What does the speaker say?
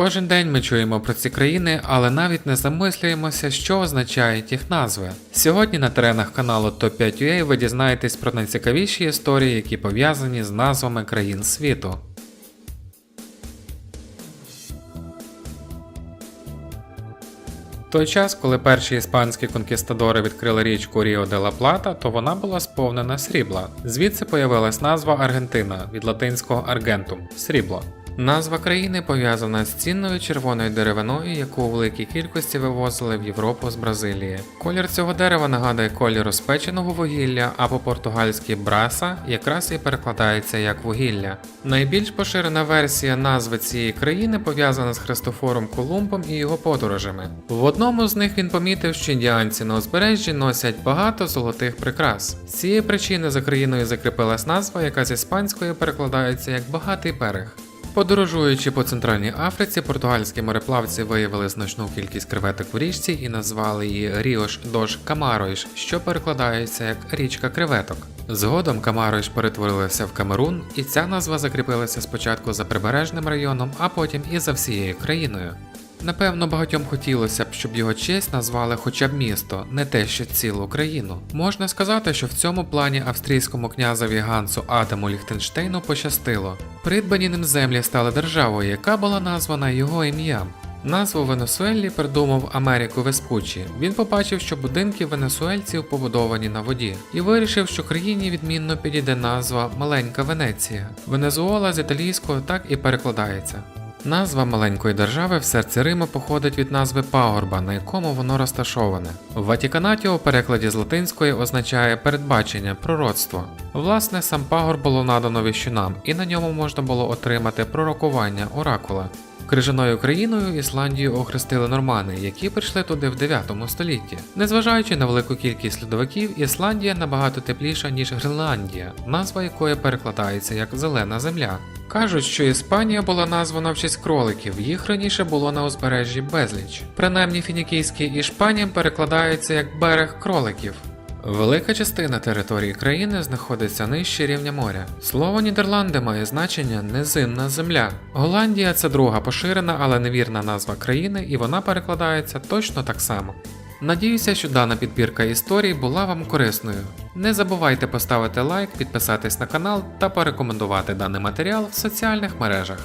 Кожен день ми чуємо про ці країни, але навіть не замислюємося, що означають їх назви. Сьогодні на теренах каналу Top5UA ви дізнаєтесь про найцікавіші історії, які пов'язані з назвами країн світу. В той час, коли перші іспанські конкістадори відкрили річку Ріо де ла Плата, то вона була сповнена срібла. Звідси появилась назва Аргентина від латинського аргентум срібло. Назва країни пов'язана з цінною червоною деревиною, яку у великій кількості вивозили в Європу з Бразилії. Колір цього дерева нагадує колір розпеченого вугілля, а по-португальськи браса якраз і перекладається як вугілля. Найбільш поширена версія назви цієї країни пов'язана з Христофором Колумбом і його подорожами. В одному з них він помітив, що індіанці на узбережжі носять багато золотих прикрас. З цієї причини за країною закріпилась назва, яка з іспанської перекладається як багатий берег. Подорожуючи по Центральній Африці, португальські мореплавці виявили значну кількість креветок в річці і назвали її Ріош Дош Камаройш, що перекладається як річка креветок. Згодом Камаройш перетворилася в Камерун, і ця назва закріпилася спочатку за прибережним районом, а потім і за всією країною. Напевно, багатьом хотілося б, щоб його честь назвали хоча б місто, не те, що цілу країну. Можна сказати, що в цьому плані австрійському князеві Гансу Адаму Ліхтенштейну пощастило. Придбані ним землі стали державою, яка була названа його ім'ям. Назву Венесуелі придумав Америку Веспуччі. Він побачив, що будинки венесуельців побудовані на воді, і вирішив, що країні відмінно підійде назва Маленька Венеція. Венезуела з італійського так і перекладається. Назва маленької держави в серці Риму походить від назви пагорба, на якому воно розташоване. В Ватіканаті у перекладі з латинської означає передбачення, пророцтво. Власне, сам пагорб було надано віщунам, і на ньому можна було отримати пророкування оракула. Крижаною країною Ісландію охрестили нормани, які прийшли туди в 9 столітті. Незважаючи на велику кількість льодовиків, Ісландія набагато тепліша, ніж Гренландія, назва якої перекладається як зелена земля. Кажуть, що Іспанія була названа в честь кроликів, їх раніше було на узбережжі безліч. Принаймні фінікійський Ішпанім перекладається як берег кроликів. Велика частина території країни знаходиться нижче рівня моря. Слово Нідерланди має значення неземна земля. Голландія це друга поширена, але невірна назва країни, і вона перекладається точно так само. Надіюся, що дана підбірка історій була вам корисною. Не забувайте поставити лайк, підписатись на канал та порекомендувати даний матеріал в соціальних мережах.